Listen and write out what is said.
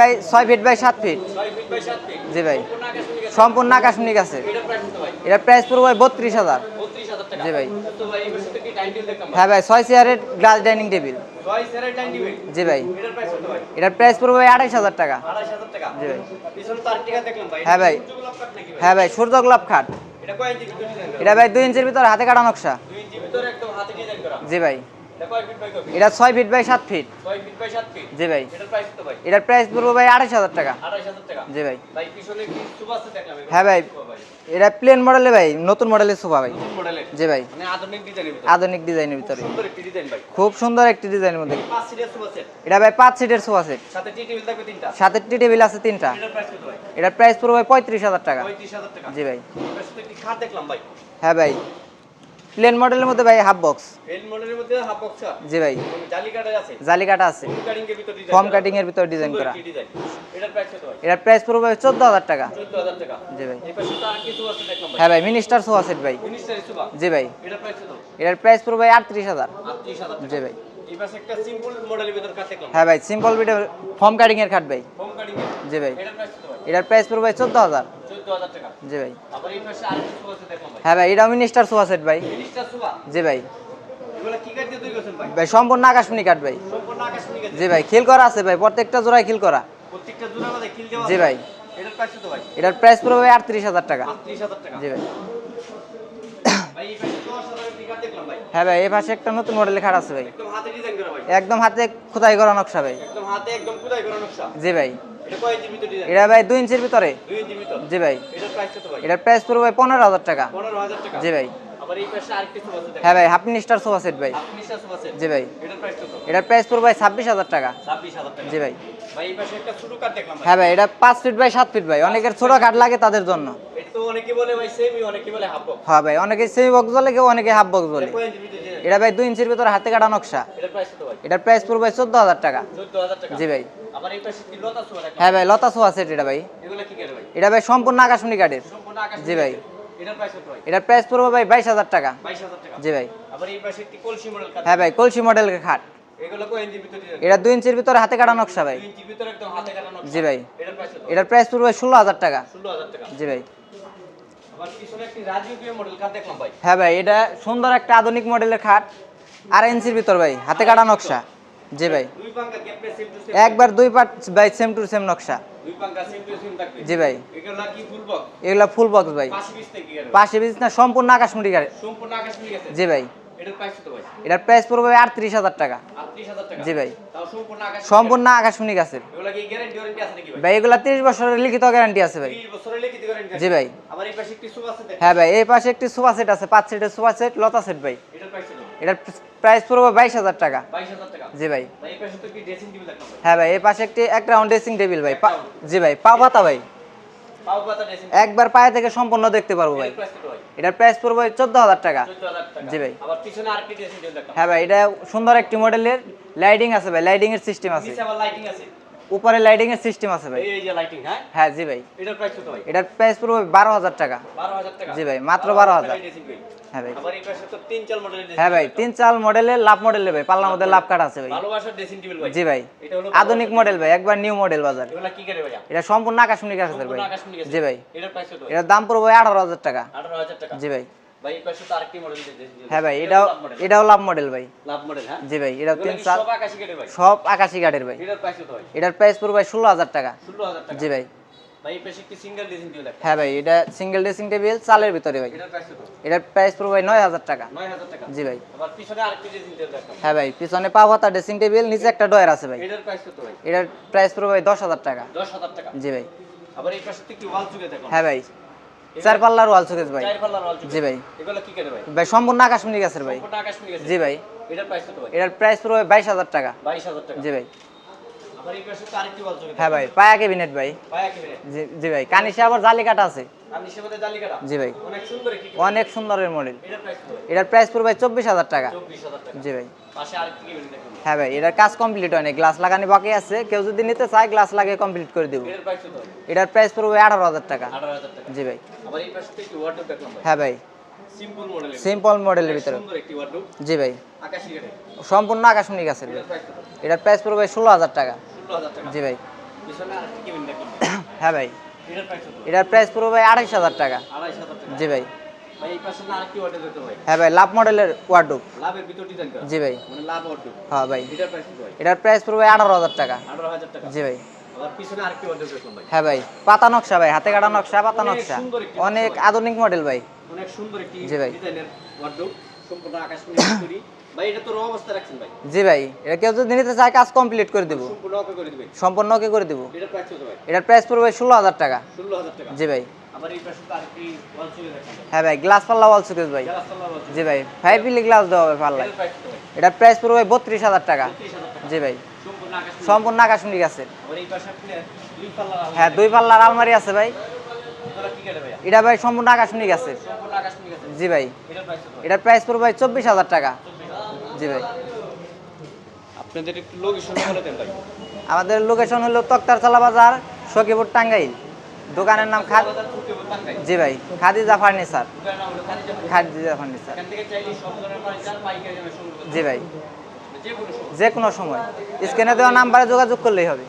ভাই ছয় feet by সাত ফিট জি ভাই। সম্পূর্ণ আকাশ সম্পূর্ণ আকাশমণি মণি গেছে। এটার প্রাইস পড়বে ভাই বত্রিশ হাজার। জি ভাই। হ্যাঁ ভাই ছয় চেয়ারের গ্লাস ডাইনিং টেবিল জি ভাই। এটার প্রাইস পড়বে ভাই আড়াইশ হাজার টাকা। জি ভাই। হ্যাঁ ভাই। হ্যাঁ ভাই সূর্য গোলাপ খাট। এটা এটা ভাই দুই ইঞ্চির ভিতরে হাতে কাটা নকশা। জি ভাই। এটা ছয় ফিট বাই সাত ফিট জি ভাই। এটার প্রাইস পড়বে ভাই? আড়াইশ হাজার টাকা। জি ভাই? হ্যাঁ ভাই। এটা প্লেন মডেলে ভাই নতুন মডেলের সোফা ভাই। জি ভাই। মানে আধুনিক ডিজাইনের ভিতরে? আধুনিক ডিজাইনের ভিতরে। সুন্দর একটি ডিজাইন ভাই। খুব সুন্দর একটি ডিজাইনের মধ্যে। এটা ভাই পাঁচ সিটের সোফা সেট সাথে টি টেবিল থাকবে তিনটা? সাথে টি টেবিল আছে তিনটা। এটার প্রাইস কত ভাই? এটার প্রাইস পড়বে ভাই পঁয়ত্রিশ হাজার টাকা। জি ভাই। হ্যাঁ ভাই। প্লেন মডেলের মধ্যে ভাই হাফ বক্স এল মডেলের মধ্যে হাফ বক্সা জি ভাই। জালি কাটার আছে? জালি কাটা আছে। ফোম কাটিং এর ভিতর ডিজাইন ফর্ম কাটিং এর ভিতরে ডিজাইন করা। এটার প্রাইস কত ভাই? এটার প্রাইস পড়বে ভাই চোদ্দ হাজার টাকা। 14000 টাকা। জি ভাই। এই পাশে তো আর কিছু আছে দেখলাম ভাই হ্যাঁ ভাই মিনিস্টার সোফা সেট ভাই। মিনিস্টার সুবা জি ভাই। এটার প্রাইস কত? এটার প্রাইস পড়বে ভাই আটত্রিশ হাজার 38000 জি ভাই। এই পাশে একটা সিম্পল মডেলের ভিতর কাট দেখলাম। হ্যাঁ ভাই সিম্পল বিটে ফর্ম কাটিং এর খাট ভাই। ফোম কাটিং এর। জি ভাই। এটার প্রাইস কত ভাই? এটার প্রাইস পড়বে ভাই চোদ্দ হাজার 14000 টাকা। জি ভাই। এই পাশে আর কিছু আছে দেখলাম ভাই। হ্যাঁ ভাই এটাও মিনিস্টার সোফা সেট ভাই। মিনিস্টার জি ভাই। ভাই? সম্পূর্ণ আকাশমণি কাঠ ভাই। জি ভাই খিল করা আছে ভাই প্রত্যেকটা জোড়ায় খিল করা। প্রত্যেকটা দেওয়া জি ভাই। এটার প্রাইস কত ভাই? এটার প্রাইস পড়বে ভাই আটত্রিশ হাজার টাকা। 38000 টাকা। জি ভাই। ভাই এই পাশে 10000 টাকা টিকাট দেখলাম ভাই। হ্যাঁ ভাই এই পাশে একটা নতুন মডেলের খাট আছে ভাই। একদম হাতে খোদাই করা নকশা ভাই। একদম হাতে একদম কুদাই করা নকশা। জি ভাই। এটা ভাই দুই ইঞ্চির ভিতরে। 2 ইঞ্চি ভিতর? জি ভাই। এটার প্রাইস পড়বে ভাই? পনেরো হাজার টাকা। জি ভাই। হ্যাঁ ভাই হাফ মিনিস্টার সোফা সেট ভাই। জি ভাই। এটার প্রাইস কত? পড়বে ভাই ছাব্বিশ হাজার টাকা। জি ভাই। হ্যাঁ ভাই এটা পাঁচ ফিট বাই সাত ফিট ভাই। অনেকের ছোট কাঠ লাগে তাদের জন্য। হ্যাঁ ভাই অনেকে সেমি বক্স বলে কেউ অনেকে হাফ বক্স বলে। এটা ভাই দুই ইঞ্চির ভিতরে হাতে কাটা নকশা। এটার প্রাইস পড়বে চোদ্দ হাজার টাকা। জি ভাই। হ্যাঁ ভাই লতা সোফা সেট এটা ভাই। এটা ভাই সম্পূর্ণ আকাশমণি কাঠের। জি ভাই। এটার প্রাইস পড়বে ভাই বাইশ হাজার টাকা। জি ভাই। মডেল হ্যাঁ ভাই কলসি মডেলের খাট। এটা দুই ইঞ্চির ভিতরে হাতে কাটা নকশা ভাই। 2 ইঞ্চি ভিতর একদম হাতে কাটা নকশা। জি ভাই। এটার প্রাইস পড়বে ষোলো হাজার টাকা। জি ভাই। হ্যাঁ ভাই এটা সুন্দর একটা আধুনিক মডেলের খাট আর এনসির ভিতর ভাই হাতে কাটা নকশা। জি ভাই। একবার দুই পার্ট ভাই সেম টু সেম নকশা। জি ভাই। এগুলা ফুল বক্স ভাই। পাশে বিজ না সম্পূর্ণ আকাশমুড়ি কাঠের সম্পূর্ণ আকাশ নিয়ে গেছে জি ভাই। এটার প্রাইস কত ভাই? এটার প্রাইস পড়বে আটত্রিশ হাজার টাকা। 38000 টাকা। জি ভাই। তাও সম্পূর্ণ আকাশ সম্পূর্ণ আকাশমণি আছে। ভাই? ভাই এগুলা তিরিশ বছরের লিখিত গ্যারান্টি আছে ভাই। 30 বছরের লিখিত গ্যারান্টি জি ভাই। আবার এই পাশে একটি সুপ আছে। হ্যাঁ ভাই এই পাশে একটি সোফা সেট আছে পাঁচ সিটের সোফা সেট লতা সেট ভাই। এটার প্রাইস কত? পড়বে বাইশ হাজার টাকা। জি ভাই। হ্যাঁ ভাই এই পাশে একটি এক রাউন্ড ড্রেসিং টেবিল ভাই। জি ভাই পা পাতা ভাই। একবার পায়ে থেকে সম্পূর্ণ দেখতে পারব ভাই। এটার প্রাইস পড়বে চোদ্দ হাজার টাকা। 14000 জি ভাই। হ্যাঁ ভাই এটা সুন্দর একটি মডেলের লাইটিং আছে ভাই লাইটিং এর সিস্টেম আছে। নিচে আবার লাইটিং আছে। উপরে লাইটিং এর সিস্টেম আছে ভাই। এই যে লাইটিং হ্যাঁ? হ্যাঁ জি ভাই। এটার প্রাইস কত ভাই? এটার প্রাইস পড়বে বারো হাজার টাকা। 12000 টাকা। জি ভাই, মাত্র 12,000 টাকায় dressing table। হ্যাঁ ভাই। আবার এই পাশে তো তিন চাল মডেলের হ্যাঁ ভাই তিন চাল মডেলের লাভ ভাই মধ্যে লাভ কাট আছে ভাই। ভালোবাসার ড্রেসিং টেবিল ভাই। জি ভাই। এটা হলো আধুনিক মডেল ভাই একবার নিউ মডেল বাজার। এগুলা কি করে ভাইয়া? এটা সম্পূর্ণ আকাশমণি আছে ভাই। জি ভাই। এটার প্রাইস কত এটার দাম পড়বে আঠারো হাজার টাকা। 18000 টাকা। জি ভাই। ভাই এই পাশে তো আরেকটি মডেল হ্যাঁ ভাই এটাও এটাও লাভ মডেল ভাই। লাভ মডেল হ্যাঁ? জি ভাই তিন চাল সব আকাশি ভাই? সব আকাশি কাঠের ভাই। এটার প্রাইস কত ভাই? এটার প্রাইস পড়বে ভাই ষোলো হাজার টাকা। 16000 টাকা। জি ভাই। ভাই এই পাশে একটি সিঙ্গেল ড্রেসিং টেবিল হ্যাঁ ভাই এটা সিঙ্গেল ড্রেসিং টেবিল চালের ভিতরে ভাই। এটার প্রাইস কত? এটার প্রাইস পড়বে ভাই নয় হাজার টাকা। 9000 টাকা। জি ভাই। আবার পিছনে আরেকটি ড্রেসিং টেবিল একটা হ্যাঁ ভাই পিছনে পা পাতা ড্রেসিং টেবিল নিচে একটা ডয়ার আছে ভাই। এটার প্রাইস কত ভাই? এটার প্রাইস পড়বে ভাই দশ হাজার টাকা। 10000 টাকা। জি ভাই। আবার এই পাশে তো ওয়াল চুকে দেখো হ্যাঁ ভাই। চার পাল্লার ওয়াল শোকেস ভাই। চার পাল্লার ওয়াল চুকে জি ভাই। এগুলা কি করে ভাই? ভাই সম্পূর্ণ আকাশমণি গাছের ভাই। সম্পূর্ণ আকাশমণি গেছে জি ভাই। এটার প্রাইস কত ভাই? এটার প্রাইস পড়বে বাইশ হাজার টাকা। 22000 টাকা। জি ভাই। হ্যাঁ ভাই পায়া ক্যাবিনেট ভাই। জি জি ভাই কানিসে আবার জালি কাটা আছে জি ভাই। অনেক সুন্দরের মডেল। এটার প্রাইস কত? ভাই পড়বে চব্বিশ হাজার টাকা। জি ভাই। হ্যাঁ ভাই এটার কাজ কমপ্লিট হয়নি গ্লাস লাগানি বাকি আছে। কেউ যদি নিতে চায় গ্লাস লাগিয়ে কমপ্লিট করে দিব। এটার প্রাইস পড়বে আঠারো হাজার টাকা। জি ভাই। হ্যাঁ ভাই। সিম্পল মডেলের ভিতরে। জি ভাই। সম্পূর্ণ আকাশমণি গাছের এটার প্রাইস পড়বে ষোলো হাজার টাকা। জি ভাই। হ্যাঁ ভাই। এটার প্রাইস পড়বে ভাই আড়াইশ হাজার টাকা। জি ভাই। হ্যাঁ ভাই লাভ মডেলের ওয়ার্ডুপ জি ভাই। মানে হ্যাঁ ভাই। এটার প্রাইস কত ভাই? আঠারো হাজার টাকা। জি ভাই। হ্যাঁ ভাই। পাতা নকশা ভাই হাতে কাটা নকশা পাতা নকশা। অনেক আধুনিক মডেল ভাই। অনেক সুন্দর জি ভাই। সম্পূর্ণ আকাশ তৈরি ভাই এটা তো র অবস্থা রাখছেন ভাই। জি ভাই এটা কেউ যদি নিতে চায় কাজ কমপ্লিট করে দেবো। সম্পূর্ণ অকে করে দিবেন। সম্পূর্ণ ওকে করে দেবো। এটার প্রাইস কত ভাই? এটার প্রাইস পড়বে ষোলো হাজার টাকা। ষোলো হাজার টাকা। জি ভাই। আবার এই পাশে তো আরেকটি ওয়াল চলে রাখছেন হ্যাঁ ভাই গ্লাস পাল্লা ওয়াল সুকেস ভাই। গ্লাস তলা ওয়াল জি ভাই ফাইভ মিলি গ্লাস দেওয়া হবে পাল্লায়। এটার প্রাইস পড়বে ভাই? বত্রিশ হাজার টাকা। তিরিশ হাজার টাকা। জি ভাই। সম্পূর্ণ আকাশ সম্পূর্ণ গাছের আবার এই পাশে আপনি দুই পাল্লা হ্যাঁ দুই পাল্লার আলমারি আছে ভাই। এটা ভাই সম্পূর্ণ আকাশমণি গেছে জি ভাই। এটার প্রাইস পড়বে ভাই চব্বিশ হাজার টাকা। জি ভাই। আপনাদের একটু লোকেশন বলে দেন ভাই। আমাদের লোকেশন হলো তক্তারচালা বাজার সখীপুর টাঙ্গাইল। দোকানের নাম খাদ জি ভাই খাদিজা ফার্নিচার। খাদিজা ফার্নিচার। জি ভাই। যে কোনো সময়। যে কোনো সময়। স্ক্রিনে দেওয়া নাম্বারে যোগাযোগ করলেই হবে।